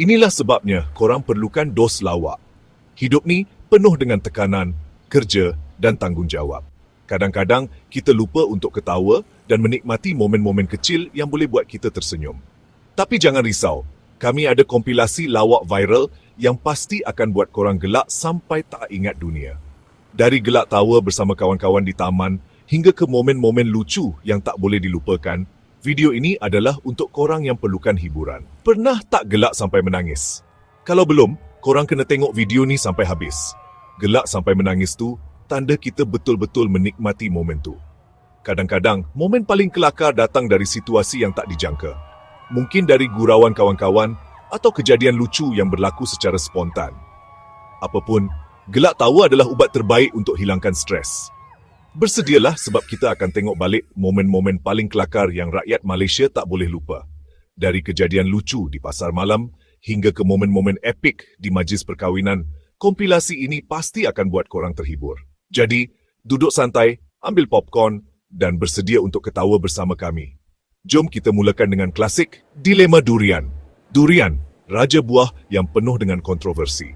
Inilah sebabnya korang perlukan dos lawak. Hidup ni penuh dengan tekanan, kerja dan tanggungjawab. Kadang-kadang kita lupa untuk ketawa dan menikmati momen-momen kecil yang boleh buat kita tersenyum. Tapi jangan risau, kami ada kompilasi lawak viral yang pasti akan buat korang gelak sampai tak ingat dunia. Dari gelak tawa bersama kawan-kawan di taman hingga ke momen-momen lucu yang tak boleh dilupakan, video ini adalah untuk korang yang perlukan hiburan. Pernah tak gelak sampai menangis? Kalau belum, korang kena tengok video ni sampai habis. Gelak sampai menangis tu tanda kita betul-betul menikmati momen tu. Kadang-kadang, momen paling kelakar datang dari situasi yang tak dijangka. Mungkin dari gurauan kawan-kawan atau kejadian lucu yang berlaku secara spontan. Apapun, gelak tawa adalah ubat terbaik untuk hilangkan stres. Bersedialah sebab kita akan tengok balik momen-momen paling kelakar yang rakyat Malaysia tak boleh lupa. Dari kejadian lucu di pasar malam hingga ke momen-momen epik di majlis perkahwinan, kompilasi ini pasti akan buat korang terhibur. Jadi, duduk santai, ambil popcorn dan bersedia untuk ketawa bersama kami. Jom kita mulakan dengan klasik Dilema Durian. Durian, raja buah yang penuh dengan kontroversi.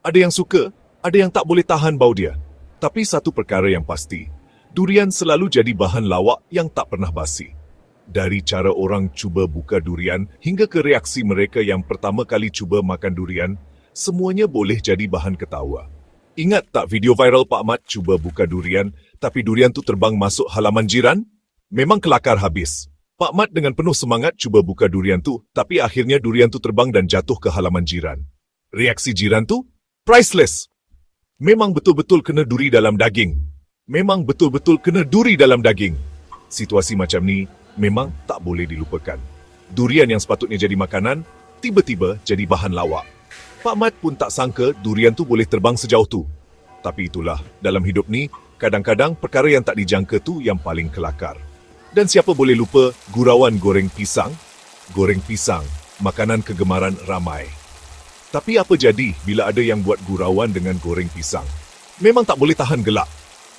Ada yang suka, ada yang tak boleh tahan bau dia. Tapi satu perkara yang pasti, durian selalu jadi bahan lawak yang tak pernah basi. Dari cara orang cuba buka durian hingga ke reaksi mereka yang pertama kali cuba makan durian, semuanya boleh jadi bahan ketawa. Ingat tak video viral Pak Mat cuba buka durian, tapi durian tu terbang masuk halaman jiran? Memang kelakar habis. Pak Mat dengan penuh semangat cuba buka durian tu, tapi akhirnya durian tu terbang dan jatuh ke halaman jiran. Reaksi jiran tu? Priceless. Memang betul-betul kena duri dalam daging. Memang betul-betul kena duri dalam daging. Situasi macam ni memang tak boleh dilupakan. Durian yang sepatutnya jadi makanan, tiba-tiba jadi bahan lawak. Pak Mat pun tak sangka durian tu boleh terbang sejauh tu. Tapi itulah, dalam hidup ni, kadang-kadang perkara yang tak dijangka tu yang paling kelakar. Dan siapa boleh lupa gurauan goreng pisang? Goreng pisang, makanan kegemaran ramai. Tapi apa jadi bila ada yang buat gurauan dengan goreng pisang? Memang tak boleh tahan gelak.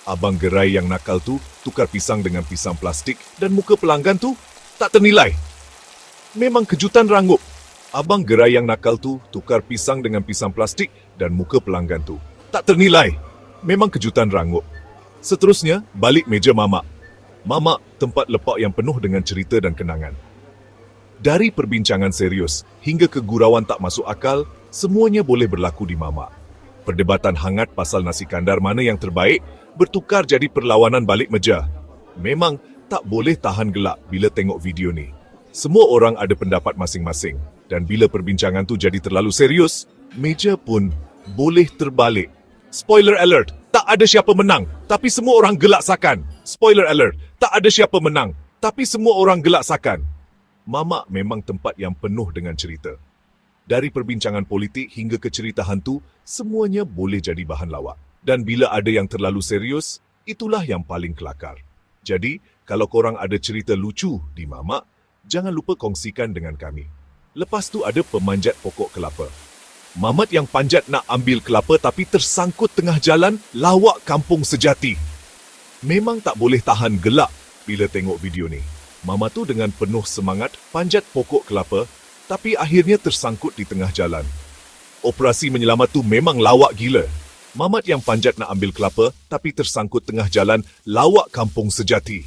Abang gerai yang nakal tu tukar pisang dengan pisang plastik dan muka pelanggan tu tak ternilai. Memang kejutan rangup. Abang gerai yang nakal tu tukar pisang dengan pisang plastik dan muka pelanggan tu tak ternilai. Memang kejutan rangup. Seterusnya, balik meja mamak. Mamak tempat lepak yang penuh dengan cerita dan kenangan. Dari perbincangan serius hingga ke gurauan tak masuk akal, semuanya boleh berlaku di mamak. Perdebatan hangat pasal nasi kandar mana yang terbaik bertukar jadi perlawanan balik meja. Memang tak boleh tahan gelak bila tengok video ni. Semua orang ada pendapat masing-masing dan bila perbincangan tu jadi terlalu serius, meja pun boleh terbalik. Spoiler alert, tak ada siapa menang, tapi semua orang gelak sakan. Spoiler alert, tak ada siapa menang, tapi semua orang gelak sakan. Mamak memang tempat yang penuh dengan cerita. Dari perbincangan politik hingga ke cerita hantu, semuanya boleh jadi bahan lawak. Dan bila ada yang terlalu serius, itulah yang paling kelakar. Jadi, kalau korang ada cerita lucu di Mamak, jangan lupa kongsikan dengan kami. Lepas tu ada pemanjat pokok kelapa. Mamat yang panjat nak ambil kelapa tapi tersangkut tengah jalan lawak kampung sejati. Memang tak boleh tahan gelak bila tengok video ni. Mama tu dengan penuh semangat panjat pokok kelapa tapi akhirnya tersangkut di tengah jalan. Operasi menyelamat tu memang lawak gila. Mamat yang panjat nak ambil kelapa tapi tersangkut tengah jalan lawak kampung sejati.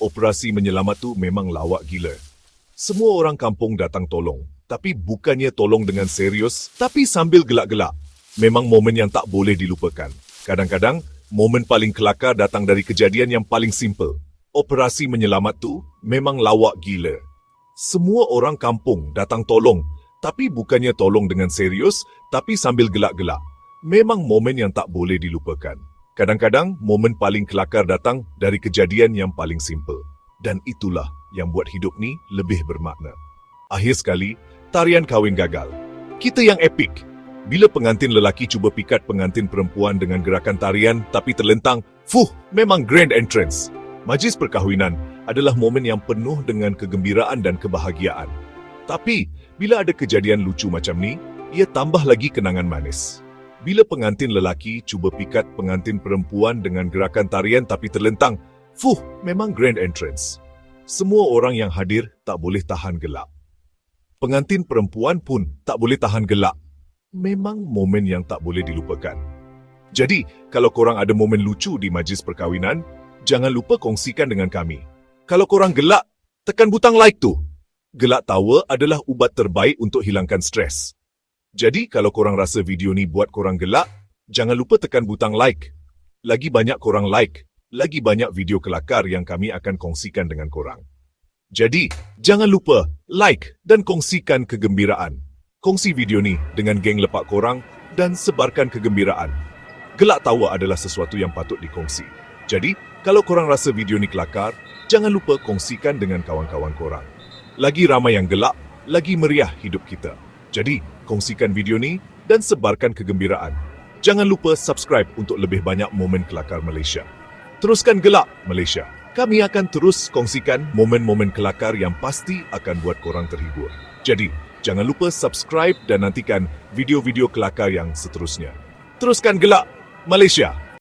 Operasi menyelamat tu memang lawak gila. Semua orang kampung datang tolong. Tapi bukannya tolong dengan serius, tapi sambil gelak-gelak. Memang momen yang tak boleh dilupakan. Kadang-kadang, momen paling kelakar datang dari kejadian yang paling simple. Operasi menyelamat tu memang lawak gila. Semua orang kampung datang tolong, tapi bukannya tolong dengan serius, tapi sambil gelak-gelak. Memang momen yang tak boleh dilupakan. Kadang-kadang, momen paling kelakar datang dari kejadian yang paling simple. Dan itulah yang buat hidup ni lebih bermakna. Akhir sekali, tarian kahwin gagal. Kita yang epik. Bila pengantin lelaki cuba pikat pengantin perempuan dengan gerakan tarian tapi terlentang, fuh, memang grand entrance. Majlis perkahwinan adalah momen yang penuh dengan kegembiraan dan kebahagiaan. Tapi, bila ada kejadian lucu macam ni, ia tambah lagi kenangan manis. Bila pengantin lelaki cuba pikat pengantin perempuan dengan gerakan tarian tapi terlentang, fuh, memang grand entrance. Semua orang yang hadir tak boleh tahan gelap. Pengantin perempuan pun tak boleh tahan gelak. Memang momen yang tak boleh dilupakan. Jadi, kalau korang ada momen lucu di majlis perkahwinan, jangan lupa kongsikan dengan kami. Kalau korang gelak, tekan butang like tu. Gelak tawa adalah ubat terbaik untuk hilangkan stres. Jadi, kalau korang rasa video ni buat korang gelak, jangan lupa tekan butang like. Lagi banyak korang like, lagi banyak video kelakar yang kami akan kongsikan dengan korang. Jadi, jangan lupa like dan kongsikan kegembiraan. Kongsi video ni dengan geng lepak korang dan sebarkan kegembiraan. Gelak tawa adalah sesuatu yang patut dikongsi. Jadi, kalau korang rasa video ni kelakar, jangan lupa kongsikan dengan kawan-kawan korang. Lagi ramai yang gelak, lagi meriah hidup kita. Jadi, kongsikan video ni dan sebarkan kegembiraan. Jangan lupa subscribe untuk lebih banyak momen kelakar Malaysia. Teruskan gelak Malaysia. Kami akan terus kongsikan momen-momen kelakar yang pasti akan buat korang terhibur. Jadi, jangan lupa subscribe dan nantikan video-video kelakar yang seterusnya. Teruskan gelak Malaysia.